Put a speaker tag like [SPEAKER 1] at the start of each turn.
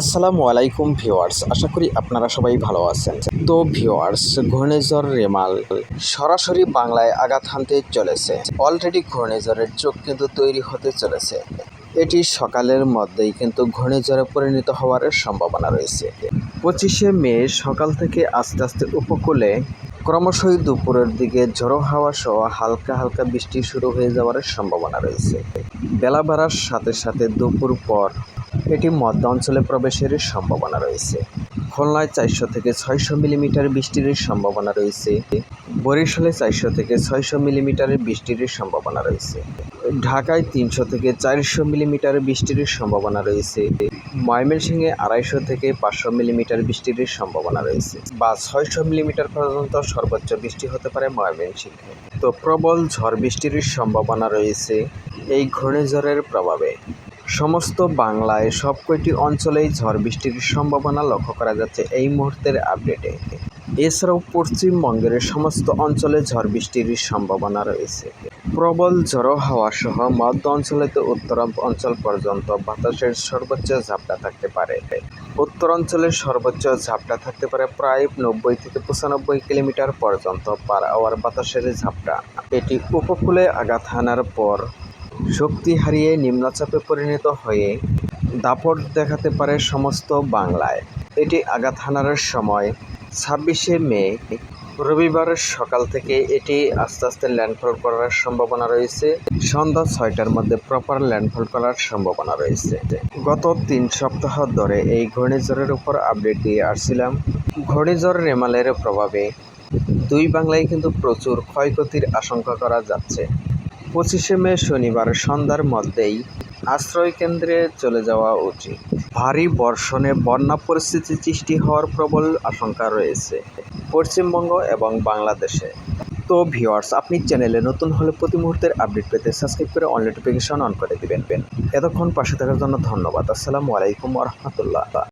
[SPEAKER 1] আসসালামু আলাইকুম ভিওয়ার্স আশা করি আপনারা সবাই ভালো আছেন। তো ভিওয়ার্স ঘূর্ণিঝড় রেমাল সরাসরি বাংলায় আঘাত হানতে চলেছে। অলরেডি ঘূর্ণিঝড়ের চোখ কিন্তু তৈরি হতে চলেছে। এটি সকালের মধ্যেই কিন্তু ঘূর্ণিঝড়ে পরিণত হওয়ার সম্ভাবনা রয়েছে। পঁচিশে মে সকাল থেকে আস্তে আস্তে উপকূলে ক্রমশই দুপুরের দিকে ঝোড়ো হাওয়া সহ হালকা হালকা বৃষ্টি শুরু হয়ে যাওয়ার সম্ভাবনা রয়েছে। বেলা বাড়ার সাথে সাথে দুপুর পর এটি মধ্য অঞ্চলে প্রবেশের সম্ভাবনা রয়েছে। খুলনায় চারশো থেকে ছয়শো মিলিমিটার বৃষ্টির সম্ভাবনা রয়েছে। বরিশালে চারশো থেকে ছয়শো মিলিমিটারের বৃষ্টির সম্ভাবনা রয়েছে। ঢাকায় তিনশো থেকে চারশো মিলিমিটার বৃষ্টির সম্ভাবনা রয়েছে। ময়মনসিংহে আড়াইশো থেকে পাঁচশো মিলিমিটার বৃষ্টির সম্ভাবনা রয়েছে বা ছয়শো মিলিমিটার পর্যন্ত সর্বোচ্চ বৃষ্টি হতে পারে ময়মনসিংহে। তো প্রবল ঝড় বৃষ্টির সম্ভাবনা রয়েছে। এই ঘূর্ণিঝড়ের প্রভাবে সমস্ত বাংলায় সব কয়টি অঞ্চলেই ঝড় বৃষ্টির সম্ভাবনা লক্ষ্য করা যাচ্ছে এই মুহূর্তের আপডেটে। এছাড়াও পশ্চিমবঙ্গের সমস্ত অঞ্চলে ঝড় বৃষ্টির সম্ভাবনা রয়েছে। প্রবল ঝড়ো হাওয়া সহ মধ্য অঞ্চলে তো উত্তর অঞ্চল পর্যন্ত বাতাসের সর্বোচ্চ ঝাপটা থাকতে পারে। উত্তর অঞ্চলের সর্বোচ্চ ঝাপটা থাকতে পারে প্রায় নব্বই থেকে পঁচানব্বই কিলোমিটার পর্যন্ত পার আওয়ার বাতাসের ঝাপটা। এটি উপকূলে আঘাত হানার পর শক্তি হারিয়ে নিম্নচাপে পরিণত হয়ে দাপট দেখাতে পারে সমস্ত বাংলায়। এটি আঘাত হানার সময়, ছাব্বিশে মে, রবিবার সকাল থেকে এটি আস্তে আস্তে ল্যান্ডফল করার সম্ভাবনা রয়েছে। সন্ধ্যা ছয়টার মধ্যে প্রপার ল্যান্ডফল করার সম্ভাবনা রয়েছে। গত তিন সপ্তাহ ধরে এই ঘূর্ণিঝড়ের উপর আপডেট দিয়ে আসছিলাম। ঘূর্ণিঝড় রেমালের প্রভাবে দুই বাংলায় কিন্তু প্রচুর ক্ষয়ক্ষতির আশঙ্কা করা যাচ্ছে। পঁচিশে মে শনিবার সন্ধ্যার মধ্যেই আশ্রয় কেন্দ্রে চলে যাওয়া উচিত। ভারী বর্ষণে বন্যা পরিস্থিতি সৃষ্টি হওয়ার প্রবল আশঙ্কা রয়েছে পশ্চিমবঙ্গ এবং বাংলাদেশে। তো ভিওয়ার্স আপনি চ্যানেলে নতুন হলে প্রতি মুহূর্তের আপডেট পেতে সাবস্ক্রাইব করে অন নোটিফিকেশন অন করে দিবেন এতক্ষণ পাশে থাকার জন্য ধন্যবাদ। আসসালামু আলাইকুম রহমতুল্লাহ।